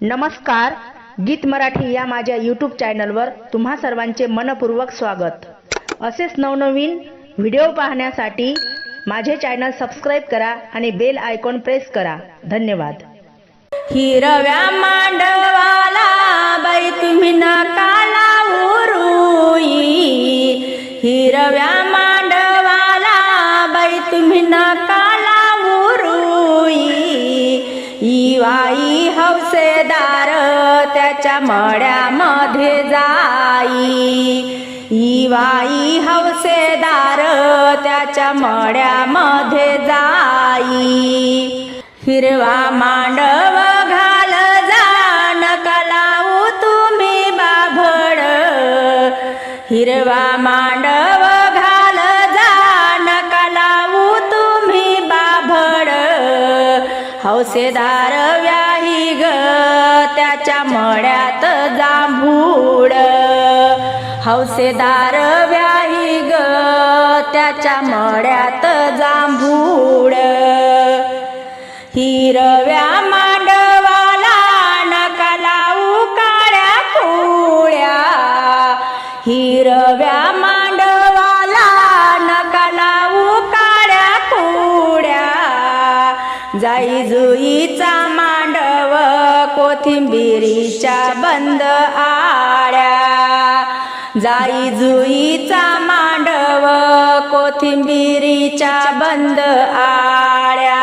नमस्कार गीत मराठी या माझ्या यूट्यूब चॅनलवर तुम्हा सर्वांचे मनपूर्वक स्वागत. असेच नवनवीन व्हिडिओ पाहण्यासाठी माझे चॅनल सबस्क्राईब करा आणि बेल आयकॉन प्रेस करा. धन्यवाद. हिरव्या मांडवाला बाई तुम्ही नकाला उरुई हिरव्या मांडवाला बाई तुम्ही नका शिवाई हौसेदार त्याच्या मड्यामध्ये जाई. इवाई हौसेदार त्याच्या मड्यामध्ये जाई. हिरवा मांडव घाल जा नका तुम्ही बाभड हिरवा मांडव हौसेदार व्याही ग त्याच्या मळ्यात जांभूळ. हौसेदार व्याही ग त्याच्या मळ्यात जांभूळ. हिरव्या जाई जुईचा मांडव कोथिंबिरीच्या बंद आळ्या जाई जुईचा मांडव कोथिंबिरीच्या बंद आळ्या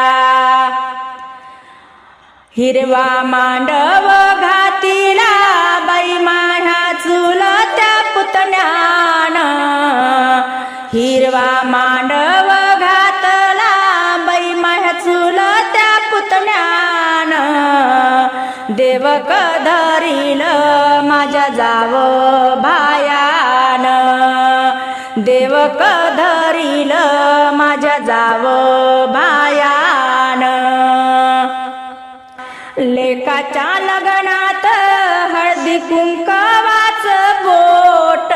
हिरवा मांडव घातीला बाई माझ्या चुलत्या पुतण्यान. हिरवा मांडव देवक धरील माझ्या जाव भायान. देवक धरील माझ्या जाव भायान. लेकाच्या लग्नात हळदी कुंकवाच बोट.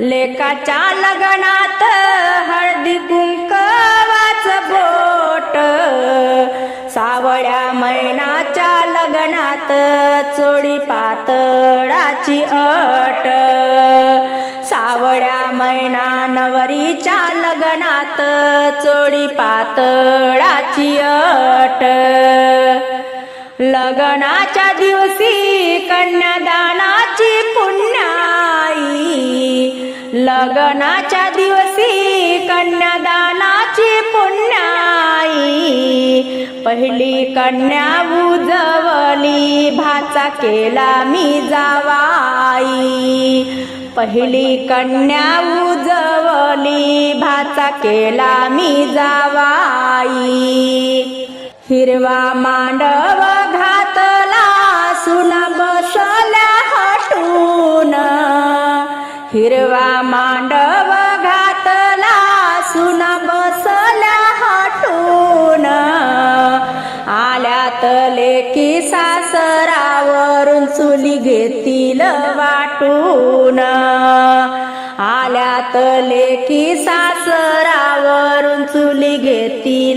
लेकाच्या लग्नात हळदी कुंकवाच बोट. सावळ्या मैना लग्नात चोळी पातळाची अट. सावळ्या मैना नवरीच्या लग्नात चोळी पातळाची अट. लग्नाच्या दिवशी कन्यादानाची पुण्याई. लग्नाच्या दिवशी कन्यादानाची पुण्याई. पहिली कन्या उजवली भाचा केला मी जावाई. पहिली कन्या उजवली भाचा केला मी जावाई. हिरवा मांडव घातला सुना बसल्या हटून. हिरवा मांडव चुली घेतील वाटून. आल्यात लेकी सासरावरून चुली घेतील